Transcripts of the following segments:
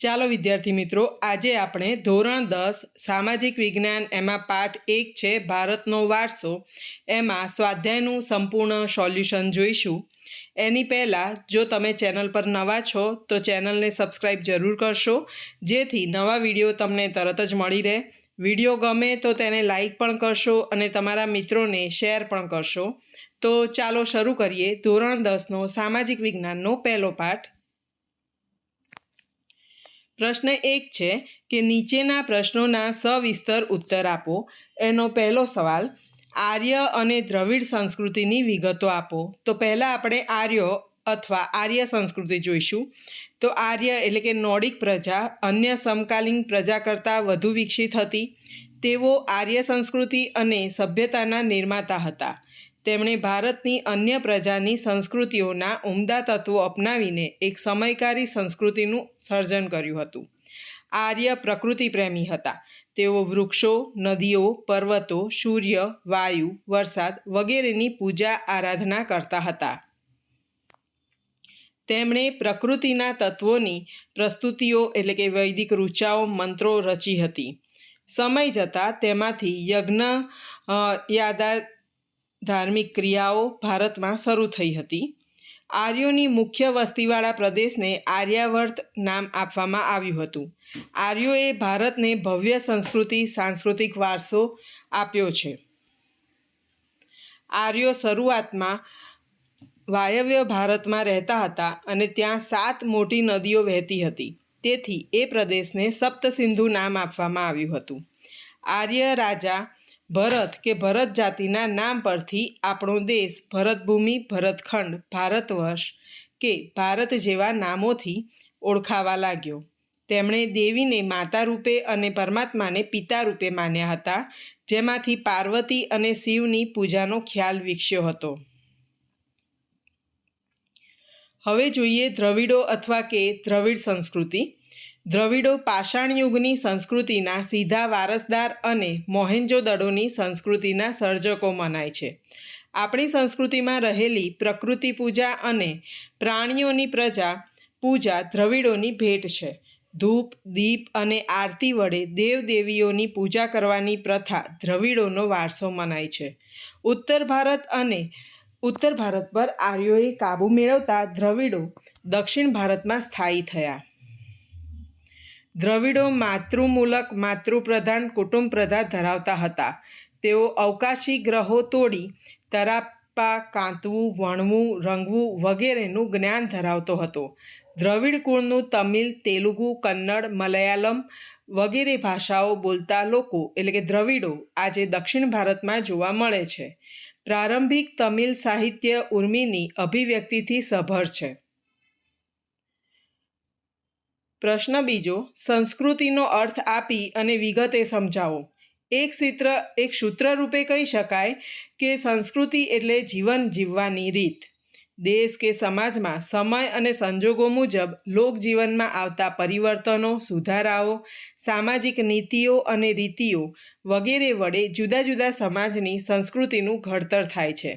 ચાલો વિદ્યાર્થી મિત્રો, આજે આપણે ધોરણ દસ, સામાજિક વિજ્ઞાન, એમાં પાઠ એક છે, ભારતનો વારસો. એમાં સ્વાધ્યાયનું સંપૂર્ણ સોલ્યુશન જોઈશું. એની પહેલાં, જો તમે ચેનલ પર નવા છો, તો ચેનલને સબસ્ક્રાઈબ જરૂર કરશો, જેથી નવા વીડિયો તમને તરત જ મળી રહે. વીડિયો ગમે તો તેને લાઈક પણ કરશો અને તમારા મિત્રોને શેર પણ કરશો. તો ચાલો શરૂ કરીએ ધોરણ દસનો સામાજિક વિજ્ઞાનનો પહેલો પાઠ. પ્રશ્ન એક છે કે નીચેના પ્રશ્નોના સવિસ્તર ઉત્તર આપો. એનો પહેલો સવાલ, આર્ય અને દ્રવિડ સંસ્કૃતિની વિગતો આપો. તો પહેલાં આપણે આર્યો અથવા આર્ય સંસ્કૃતિ જોઈશું. તો આર્ય એટલે કે નોર્ડિક પ્રજા, અન્ય સમકાલીન પ્રજા કરતાં વધુ વિકસિત હતી. તેઓ આર્ય સંસ્કૃતિ અને સભ્યતાના નિર્માતા હતા. તેમણે ભારતની અન્ય પ્રજાની સંસ્કૃતિઓના ઉમદા તત્વો અપનાવીને એક સમયકારી સંસ્કૃતિનું સર્જન કર્યું હતું. આર્ય પ્રકૃતિ પ્રેમી હતા. તેઓ વૃક્ષો, નદીઓ, પર્વતો, સૂર્ય, વાયુ, વરસાદ વગેરેની પૂજા આરાધના કરતા હતા. તેમણે પ્રકૃતિના તત્વોની પ્રસ્તુતિઓ એટલે કે વૈદિક ઋચાઓ, મંત્રો રચી હતી. સમય જતાં તેમાંથી યજ્ઞ યાદા ધાર્મિક ક્રિયાઓ ભારતમાં શરૂ થઈ હતી. આર્યોની મુખ્ય વસ્તીવાળા પ્રદેશને આર્યાવર્ત નામ આપવામાં આવ્યું હતું. આર્યોએ ભારતને ભવ્ય સંસ્કૃતિ, સાંસ્કૃતિક વારસો આપ્યો છે. આર્યો શરૂઆતમાં વાયવ્ય ભારતમાં રહેતા હતા અને ત્યાં સાત મોટી નદીઓ વહેતી હતી. તેથી એ પ્રદેશને સપ્તસિંધુ નામ આપવામાં આવ્યું હતું. આર્ય રાજા ભરત કે ભરત જાતિના નામ પરથી આપણો દેશ ભરતભૂમિ, ભરતખંડ, ભારતવર્ષ કે ભારત જેવા નામોથી ઓળખાવા લાગ્યો. તેમણે દેવીને માતા રૂપે અને પરમાત્માને પિતા રૂપે માન્યા હતા, જેમાંથી પાર્વતી અને શિવની પૂજાનો ખ્યાલ વિકસ્યો હતો. હવે જોઈએ દ્રવિડો અથવા કે દ્રવિડ સંસ્કૃતિ. દ્રવિડો પાષાણ યુગની સંસ્કૃતિના સીધા વારસદાર અને મોહેન્જો દડોની સંસ્કૃતિના સર્જકો મનાય છે. આપણી સંસ્કૃતિમાં રહેલી પ્રકૃતિ પૂજા અને પ્રાણીઓની પ્રજા પૂજા દ્રવિડોની ભેટ છે. ધૂપ, દીપ અને આરતી વડે દેવદેવીઓની પૂજા કરવાની પ્રથા દ્રવિડોનો વારસો મનાય છે. ઉત્તર ભારત અને ઉત્તર ભારત પર આર્યોએ કાબૂ મેળવતા દ્રવિડો દક્ષિણ ભારતમાં સ્થાયી થયા. દ્રવિડો માતૃમૂલક, માતૃપ્રધાન કુટુંબ પ્રધાન ધરાવતા હતા. તેઓ અવકાશી ગ્રહો તોડી, તરાપા, કાંતવું, વણવું, રંગવું વગેરેનું જ્ઞાન ધરાવતો હતો. દ્રવિડ કુળનું તમિલ, તેલુગુ, કન્નડ, મલયાલમ વગેરે ભાષાઓ બોલતા લોકો, એટલે કે દ્રવિડો, આજે દક્ષિણ ભારતમાં જોવા મળે છે. પ્રારંભિક તમિલ સાહિત્ય ઉર્મિની અભિવ્યક્તિથી સભર છે. પ્રશ્ન બીજો, સંસ્કૃતિનો અર્થ આપી અને વિગતે સમજાવો. એક સૂત્ર એક સૂત્ર રૂપે કહી શકાય કે સંસ્કૃતિ એટલે જીવન જીવવાની રીત. દેશ કે સમાજમાં સમય અને સંજોગો મુજબ લોકજીવનમાં આવતા પરિવર્તનો સુધારાઓ, સામાજિક નીતિઓ અને રીતિઓ વગેરે વડે જુદા જુદા સમાજની સંસ્કૃતિનું ઘડતર થાય છે.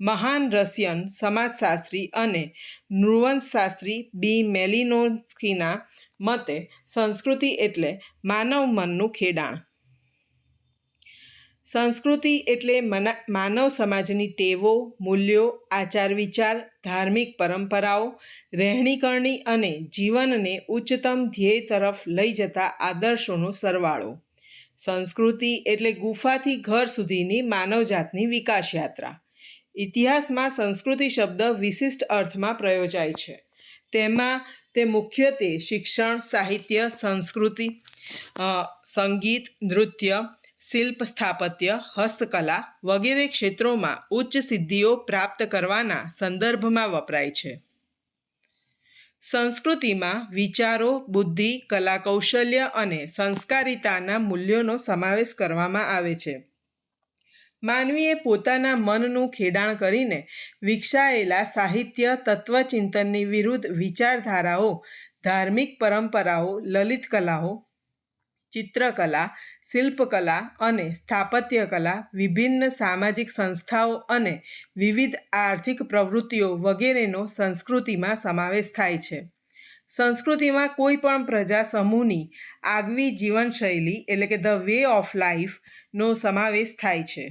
મહાન રશિયન સમાજશાસ્ત્રી અને નૃવંશશાસ્ત્રી બી મેલિનોસ્કીના મતે સંસ્કૃતિ એટલે માનવ મનનું ખેડાણ. સંસ્કૃતિ એટલે મના, માનવ સમાજની ટેવો, મૂલ્યો, આચાર વિચાર, ધાર્મિક પરંપરાઓ, રહેણીકરણી અને જીવનને ઉચ્ચતમ ધ્યેય તરફ લઈ જતા આદર્શોનો સરવાળો. સંસ્કૃતિ એટલે ગુફાથી ઘર સુધીની માનવજાતની વિકાસ યાત્રા ઇતિહાસમાં સંસ્કૃતિ શબ્દ વિશિષ્ટ અર્થમાં પ્રયોજાય છે. તેમાં તે મુખ્યત્વે શિક્ષણ, સાહિત્ય, સંસ્કૃતિ સંગીત, નૃત્ય, શિલ્પ સ્થાપત્ય, હસ્તકલા વગેરે ક્ષેત્રોમાં ઉચ્ચ સિદ્ધિઓ પ્રાપ્ત કરવાના સંદર્ભમાં વપરાય છે. સંસ્કૃતિમાં વિચારો, બુદ્ધિ કલા કૌશલ્ય અને સંસ્કારિતાના મૂલ્યોનો સમાવેશ કરવામાં આવે છે. માનવીએ પોતાના મનનું ખેડાણ કરીને વિકસાયેલા સાહિત્ય, તત્વચિંતનની વિરુદ્ધ વિચારધારાઓ, ધાર્મિક પરંપરાઓ, લલિત કલાઓ, ચિત્રકલા, શિલ્પકલા અને સ્થાપત્ય કલા વિભિન્ન સામાજિક સંસ્થાઓ અને વિવિધ આર્થિક પ્રવૃત્તિઓ વગેરેનો સંસ્કૃતિમાં સમાવેશ થાય છે. સંસ્કૃતિમાં કોઈ પણ પ્રજા સમૂહની આગવી જીવનશૈલી એટલે કે ધ વે ઓફ લાઈફનો સમાવેશ થાય છે.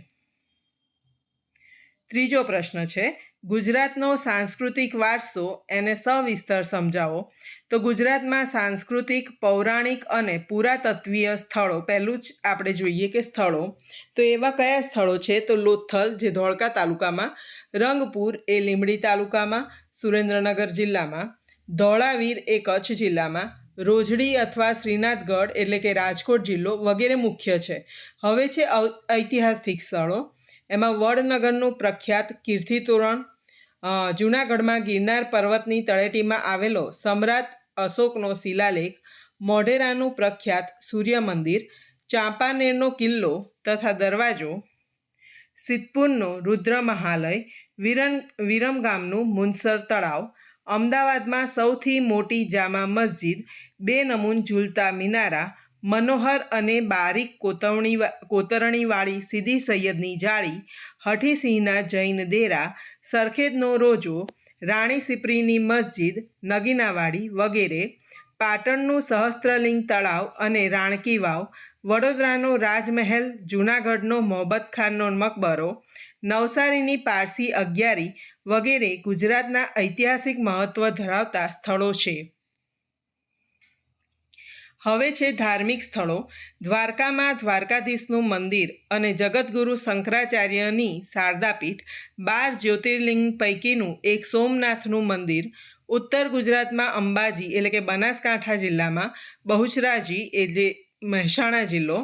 ત્રીજો પ્રશ્ન છે, ગુજરાતનો સાંસ્કૃતિક વારસો એને સવિસ્તર સમજાવો. તો ગુજરાતમાં સાંસ્કૃતિક, પૌરાણિક અને પુરાતત્વીય સ્થળો, પહેલું જ આપણે જોઈએ કે સ્થળો, તો એવા કયા સ્થળો છે? તો લોથલ જે ધોળકા તાલુકામાં, રંગપુર એ લીંબડી તાલુકામાં, સુરેન્દ્રનગર જિલ્લામાં, ધોળાવીર એ કચ્છ જિલ્લામાં, રોજડી અથવા શ્રીનાથગઢ એટલે કે રાજકોટ જિલ્લો વગેરે મુખ્ય છે. હવે છે ઐતિહાસિક સ્થળો. એમાં વડનગરનું પ્રખ્યાત કીર્તિતોરણ જૂનાગઢમાં ગિરનાર પર્વતની તળેટીમાં આવેલો સમ્રાટ અશોકનો શિલાલેખ, મોઢેરાનું પ્રખ્યાત સૂર્ય મંદિર ચાંપાનેરનો કિલ્લો તથા દરવાજો, સિદ્ધપુરનો રુદ્ર મહાલય વિરમ વિરમગામનું મુનસર તળાવ, અમદાવાદમાં સૌથી મોટી જામા મસ્જિદ બે નમૂન ઝૂલતા મિનારા મનોહર અને બારીક કોતરણી કોતરણીવાળી સીધી સૈયદની જાળી, હઠીસિંહના જૈન દેરા, સરખેજનો રોજો, રાણી સિપ્રીની મસ્જિદ, નગીનાવાડી વગેરે, પાટણનું સહસ્ત્રલિંગ તળાવ અને રાણકી વાવ, વડોદરાનો રાજમહેલ, જૂનાગઢનો મોહબ્બત ખાનનો મકબરો, નવસારીની પારસી અગિયારી વગેરે ગુજરાતના ઐતિહાસિક મહત્ત્વ ધરાવતા સ્થળો છે. હવે છે ધાર્મિક સ્થળો. દ્વારકામાં દ્વારકાધીશનું મંદિર અને જગતગુરુ શંકરાચાર્યની શારદાપીઠ. બાર જ્યોતિર્લિંગ પૈકીનું એક સોમનાથનું મંદિર. ઉત્તર ગુજરાતમાં અંબાજી એટલે કે બનાસકાંઠા જિલ્લામાં બહુચરાજી એટલે મહેસાણા જિલ્લો.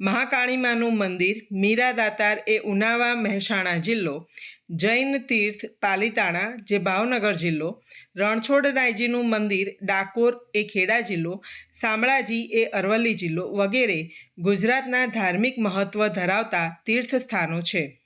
મહાકાળીમાનું મંદિર મીરા દાતાર એ ઉનાવા, મહેસાણા જિલ્લો. જૈન તીર્થ, પાલિતાણા જે ભાવનગર જિલ્લો રણછોડરાયજીનું મંદિર, ડાકોર એ ખેડા જિલ્લો, શામળાજી એ અરવલ્લી જિલ્લો વગેરે ગુજરાતના ધાર્મિક મહત્વ ધરાવતા તીર્થ સ્થાનો છે.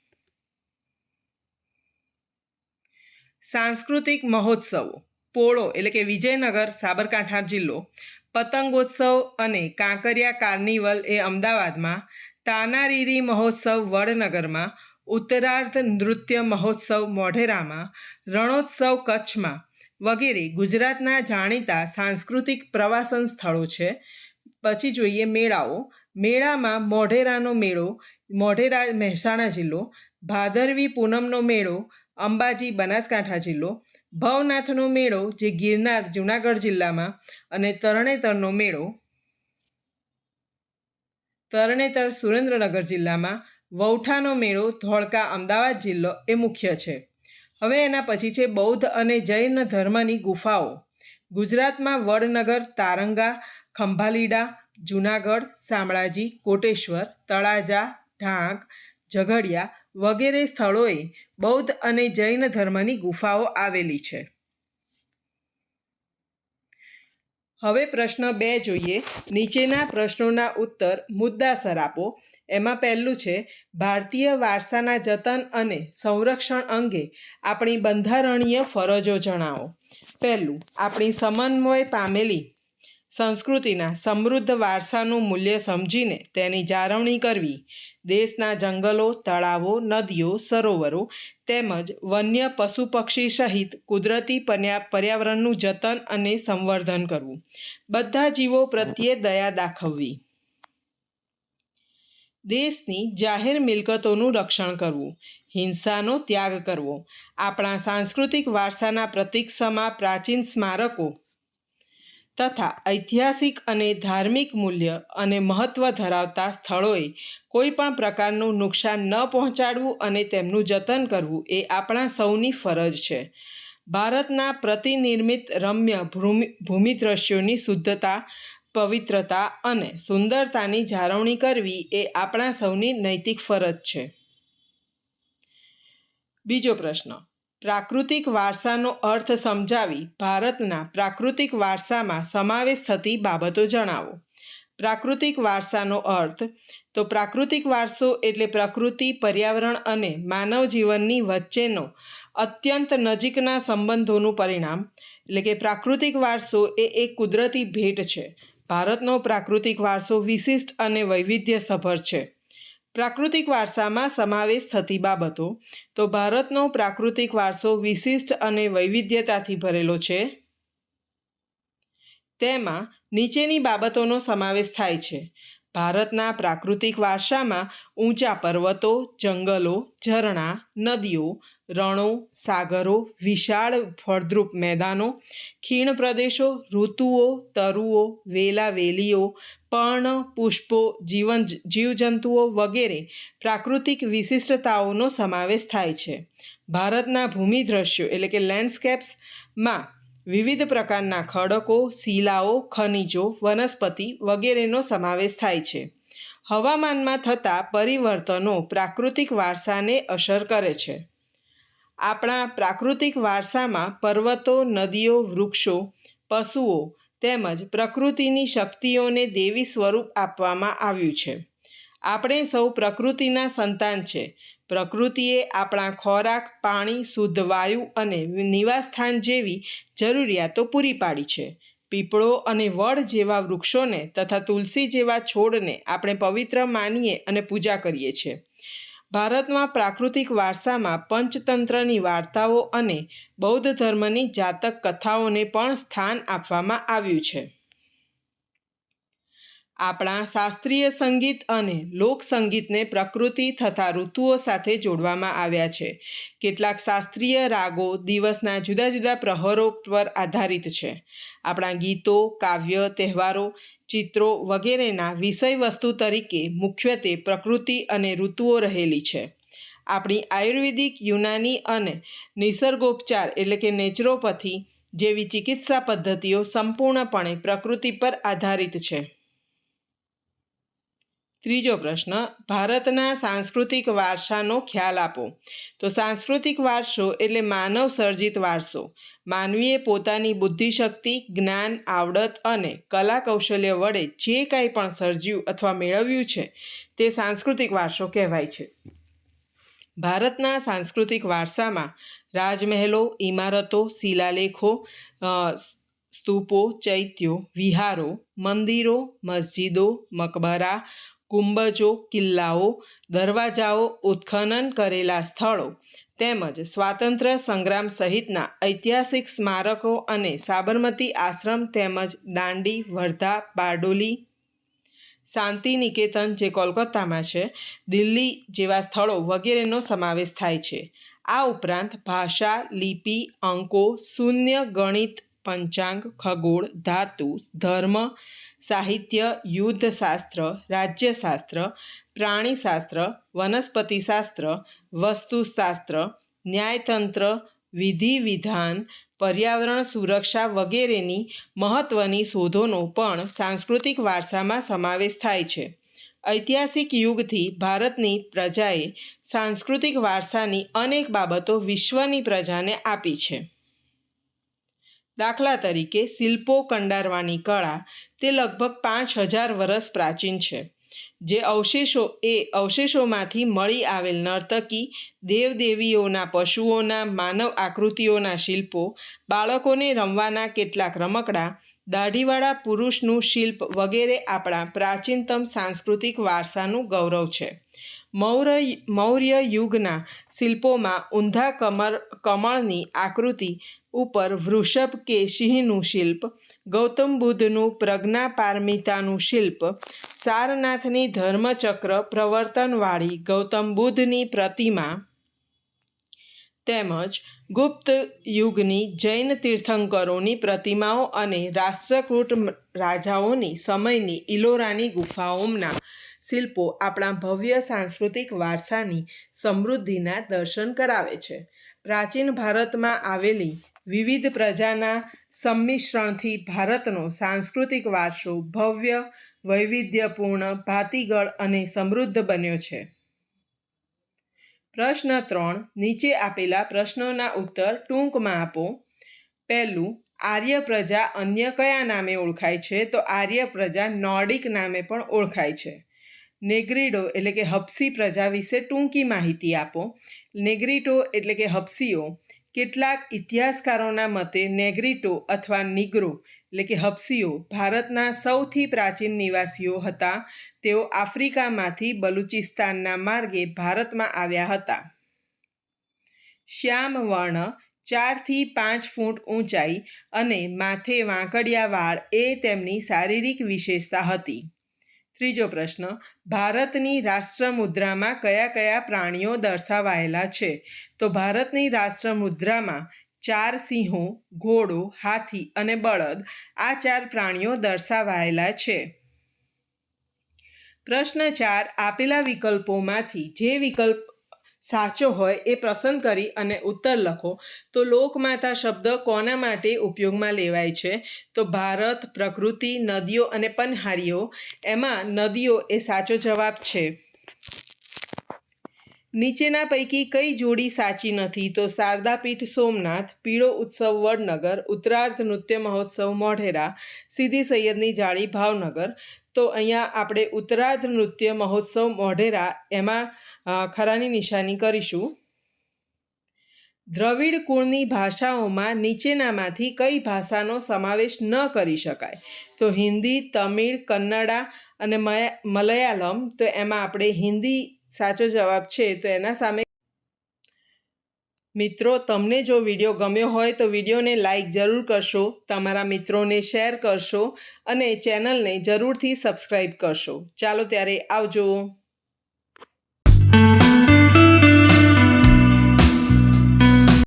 સાંસ્કૃતિક મહોત્સવો. પોળો એટલે કે વિજયનગર, સાબરકાંઠા જિલ્લો, પતંગોત્સવ અને કાંકરિયા કાર્નિવલ એ અમદાવાદમાં, તાનારીરી મહોત્સવ વડનગરમાં ઉત્તરાર્ધ નૃત્ય મહોત્સવ મોઢેરામાં, રણોત્સવ કચ્છમાં વગેરે ગુજરાતના જાણીતા સાંસ્કૃતિક પ્રવાસન સ્થળો છે. પછી જોઈએ મેળાઓ. મેળામાં મોઢેરાનો મેળો, મોઢેરા મહેસાણા જિલ્લો, ભાદરવી પૂનમનો મેળો, અંબાજી બનાસકાંઠા જિલ્લો, ભવનાથનો મેળો જે ગિરનાર જુનાગઢ જિલ્લામાં અને તરણેતરનો મેળો, તરણેતર સુરેન્દ્રનગર જિલ્લામાં વૌઠાનો મેળો ધોળકા અમદાવાદ જિલ્લો એ મુખ્ય છે. હવે એના પછી છે બૌદ્ધ અને જૈન ધર્મની ગુફાઓ. ગુજરાતમાં વડનગર, તારંગા, ખંભાલીડા, જુનાગઢ, શામળાજી, કોટેશ્વર, તળાજા, ઢાંક, ઝઘડિયા વગેરે સ્થળોએ બૌદ્ધ અને જૈન ધર્મની ગુફાઓ આવેલી છે. હવે પ્રશ્ન બે જોઈએ. નીચેના પ્રશ્નોના ઉત્તર મુદ્દાસર આપો. એમાં પહેલું છે, ભારતીય વારસાના જતન અને સંરક્ષણ અંગે આપણી બંધારણીય ફરજો જણાવો. પહેલું, આપણી સમન્વય પામેલી સંસ્કૃતિના સમૃદ્ધ વારસાનું મૂલ્ય સમજીને તેની જાળવણી કરવી. દેશના જંગલો, તળાવો, નદીઓ, સરોવરો તેમજ વન્ય પશુ પક્ષી સહિત કુદરતી પર્યા, પર્યાવરણનું જતન અને સંવર્ધન કરવું. બધા જીવો પ્રત્યે દયા દાખવવી. દેશની જાહેર મિલકતોનું રક્ષણ કરવું. હિંસાનો ત્યાગ કરવો. આપણા સાંસ્કૃતિક વારસાના પ્રતીક્ષામાં પ્રાચીન સ્મારકો તથા ઐતિહાસિક અને ધાર્મિક મૂલ્ય અને મહત્ત્વ ધરાવતા સ્થળોએ કોઈ પણ પ્રકારનું નુકસાન ન પહોંચાડવું અને તેમનું જતન કરવું એ આપણા સૌની ફરજ છે. ભારતના પ્રતિનિર્મિત રમ્ય ભૂમિ, ભૂમિદ્રશ્યોની શુદ્ધતા, પવિત્રતા અને સુંદરતાની જાળવણી કરવી એ આપણા સૌની નૈતિક ફરજ છે. બીજો પ્રશ્ન પ્રાકૃતિક વારસાનો અર્થ સમજાવી ભારતના પ્રાકૃતિક વારસામાં સમાવેશ થતી બાબતો જણાવો. પ્રાકૃતિક વારસાનો અર્થ, તો પ્રાકૃતિક વારસો એટલે પ્રકૃતિ, પર્યાવરણ અને માનવ જીવનની વચ્ચેનો અત્યંત નજીકના સંબંધોનું પરિણામ. એટલે કે પ્રાકૃતિક વારસો એ એક કુદરતી ભેટ છે. ભારતનો પ્રાકૃતિક વારસો વિશિષ્ટ અને વૈવિધ્યસભર છે. પ્રાકૃતિક વારસામાં સમાવેશ થતી બાબતો. તો ભારતનો પ્રાકૃતિક વારસો વિશિષ્ટ અને વૈવિધ્યતાથી ભરેલો છે. તેમાં નીચેની બાબતોનો સમાવેશ થાય છે. ભારતના પ્રાકૃતિક વારસામાં ઊંચા પર્વતો, જંગલો, ઝરણા, નદીઓ, રણો, સાગરો, વિશાળ ફળદ્રુપ મેદાનો, ખીણ પ્રદેશો, ઋતુઓ, તરુઓ, વેલા વેલીઓ, પર્ણ, પુષ્પો, જીવન જીવજંતુઓ વગેરે પ્રાકૃતિક વિશિષ્ટતાઓનો સમાવેશ થાય છે. ભારતના ભૂમિ દ્રશ્યો એટલે કે લેન્ડસ્કેપ્સમાં વિવિધ પ્રકારના ખડકો, શિલાઓ, ખનિજો, વનસ્પતિ વગેરેનો સમાવેશ થાય છે. હવામાનમાં થતા પરિવર્તનો પ્રાકૃતિક વારસાને અસર કરે છે. આપણા પ્રાકૃતિક વારસામાં પર્વતો, નદીઓ, વૃક્ષો, પશુઓ તેમજ પ્રકૃતિની શક્તિઓને દેવી સ્વરૂપ આપવામાં આવ્યું છે. આપણે સૌ પ્રકૃતિના સંતાન છે. પ્રકૃતિએ આપણા ખોરાક, પાણી, શુદ્ધ વાયુ અને નિવાસસ્થાન જેવી જરૂરિયાતો પૂરી પાડી છે. પીપળો અને વડ જેવા વૃક્ષોને તથા તુલસી જેવા છોડને આપણે પવિત્ર માનીએ અને પૂજા કરીએ છીએ. ભારતમાં પ્રાકૃતિક વારસામાં પંચતંત્રની વાર્તાઓ અને બૌદ્ધ ધર્મની જાતક કથાઓને પણ સ્થાન આપવામાં આવ્યું છે. આપણા શાસ્ત્રીય સંગીત અને લોક સંગીતને પ્રકૃતિ તથા ઋતુઓ સાથે જોડવામાં આવ્યા છે. કેટલાક શાસ્ત્રીય રાગો દિવસના જુદા જુદા પ્રહરો પર આધારિત છે. આપણા ગીતો, કાવ્ય, તહેવારો, ચિત્રો વગેરેના વિષય વસ્તુ તરીકે મુખ્યત્વે પ્રકૃતિ અને ઋતુઓ રહેલી છે. આપણી આયુર્વેદિક, યુનાની અને નિસર્ગોપચાર એટલે કે નેચરોપથી જેવી ચિકિત્સા પદ્ધતિઓ સંપૂર્ણપણે પ્રકૃતિ પર આધારિત છે. ત્રીજો પ્રશ્ન, ભારતના સાંસ્કૃતિક વારસાનો ખ્યાલ આપો. તો સાંસ્કૃતિક વારસો એટલે માનવ સર્જિત વારસો. માનવીએ પોતાની બુદ્ધિશક્તિ, જ્ઞાન, આવડત અને કલા કૌશલ્ય વડે જે કાંઈ પણ સર્જ્યું અથવા મેળવ્યું છે, તે સાંસ્કૃતિક વારસો કહેવાય છે. ભારતના સાંસ્કૃતિક વારસામાં રાજમહેલો, ઇમારતો, શિલાલેખો સ્તૂપો, ચૈત્યો, વિહારો, મંદિરો, મસ્જિદો, મકબરા કુંબજો, કિલ્લાઓ, દરવાજાઓ ઉત્ખનન કરેલા સ્થળો તેમજ સ્વાતંત્ર્ય સંગ્રામ સહિતના ઐતિહાસિક સ્મારકો અને સાબરમતી આશ્રમ તેમજ દાંડી, વર્ધા, બારડોલી શાંતિ નિકેતન જે કોલકાતામાં છે, દિલ્હી જેવા સ્થળો વગેરેનો સમાવેશ થાય છે. આ ઉપરાંત ભાષા, લિપિ, અંકો, શૂન્ય ગણિત, પંચાંગ, ખગોળ, ધાતુ, ધર્મ સાહિત્ય યુદ્ધશાસ્ત્ર રાજ્યશાસ્ત્ર પ્રાણીશાસ્ત્ર વનસ્પતિશાસ્ત્ર વસ્તુશાસ્ત્ર ન્યાયતંત્ર, વિધિ વિધાન, પર્યાવરણ સુરક્ષા વગેરેની મહત્ત્વની શોધોનો પણ સાંસ્કૃતિક વારસામાં સમાવેશ થાય છે. ઐતિહાસિક યુગથી ભારતની પ્રજાએ સાંસ્કૃતિક વારસાની અનેક બાબતો વિશ્વની પ્રજાને આપી છે. દાખલા તરીકે શિલ્પો કંડારવાની કળા તે લગભગ પાંચ હજાર વર્ષ પ્રાચીન છે. જે અવશેષો એ અવશેષોમાંથી મળી આવેલ નર્તકી, દેવદેવીઓના પશુઓના માનવ આકૃતિઓના શિલ્પો, બાળકોને રમવાના કેટલાક રમકડા, દાઢીવાળા પુરુષનું શિલ્પ વગેરે આપણા પ્રાચીનતમ સાંસ્કૃતિક વારસાનું ગૌરવ છે. મૌર્ય મૌર્ય યુગના શિલ્પોમાં ઊંધા કમર, કમળની આકૃતિ ઉપર વૃષભ કે સિંહનું શિલ્પ, ગૌતમ બુદ્ધનું પ્રજ્ઞા પારમિતાનું શિલ્પ, સારનાથની ધર્મચક્ર પ્રવર્તનવાળી ગૌતમ બુદ્ધની પ્રતિમા તેમજ ગુપ્ત યુગની જૈન તીર્થંકરોની પ્રતિમાઓ અને રાષ્ટ્રકૂટ રાજાઓની સમયની ઇલોરાની ગુફાઓના શિલ્પો આપણા ભવ્ય સાંસ્કૃતિક વારસાની સમૃદ્ધિના દર્શન કરાવે છે. પ્રાચીન ભારતમાં આવેલી વિવિધ પ્રજાના સંમિશ્રણથી ભારતનો સાંસ્કૃતિક વારસો ભવ્ય, વૈવિધ્યપૂર્ણ, ભાતીગળ અને સમૃદ્ધ બન્યો છે. પ્રશ્ન ત્રણ. નીચે આપેલા પ્રશ્નોના ઉત્તર ટૂંકમાં આપો. પહેલું, આર્ય પ્રજા અન્ય કયા નામે ઓળખાય છે? તો આર્ય પ્રજા નોર્ડિક નામે પણ ઓળખાય છે. નેગ્રીડો એટલે કે હપ્સી પ્રજા વિશે ટૂંકી માહિતી આપો. નેગ્રીટો એટલે કે હપ્સીઓ. કેટલાક ઇતિહાસકારોના મતે નેગ્રીટો અથવા નિગ્રો, એટલે કે હપ્સીઓ ભારતના સૌથી પ્રાચીન નિવાસીઓ હતા. તેઓ આફ્રિકામાંથી બલુચિસ્તાનના માર્ગે ભારતમાં આવ્યા હતા. શ્યામ વર્ણ ચારથી પાંચ ફૂટ ઊંચાઈ અને માથે વાંકડિયા વાળ એ તેમની શારીરિક વિશેષતા હતી. ત્રીજો પ્રશ્ન, ભારતની રાષ્ટ્ર મુદ્રામાં કયા કયા પ્રાણીઓ દર્શાવાયેલા છે? તો ભારતની રાષ્ટ્ર મુદ્રામાં ચાર સિંહો, ઘોડો, હાથી અને બળદ આ ચાર પ્રાણીઓ દર્શાવાયેલા છે. પ્રશ્ન ચાર, આપેલા વિકલ્પોમાંથી જે વિકલ્પ સાચો હોય એ પસંદ કરી અને ઉત્તર લખો. તો લોકમાતા શબ્દ કોના માટે ઉપયોગમાં લેવાય છે? તો ભારત, પ્રકૃતિ, નદીઓ અને પનહારીઓ. એમાં નદીઓ એ સાચો જવાબ છે. નીચેના પૈકી કઈ જોડી સાચી નથી? તો શારદાપીઠ, સોમનાથ, પીળો ઉત્સવ, વડનગર, ઉત્તરાર્ધ નૃત્ય મહોત્સવ, મોઢેરા, સીધી સૈયદની જાળી, ભાવનગર. તો અહીંયા આપણે ઉત્તરાર્ધ નૃત્ય મહોત્સવ, મોઢેરા એમાં ખરાની નિશાની કરીશું. દ્રવિડ કુળની ભાષાઓમાં નીચેનામાંથી કઈ ભાષાનો સમાવેશ ન કરી શકાય. તો હિન્દી, તમિળ, કન્નડા અને મલયાલમ. તો એમાં આપણે હિન્દી સાચો જવાબ છે, તો એના સામે મિત્રો, તમને જો વીડિયો ગમ્યો હોય તો વિડીયોને લાઈક જરૂર કરશો, તમારા મિત્રોને શેર કરશો અને ચેનલને જરૂરથી સબસ્ક્રાઈબ કરશો. ચાલો ત્યારે આવજો.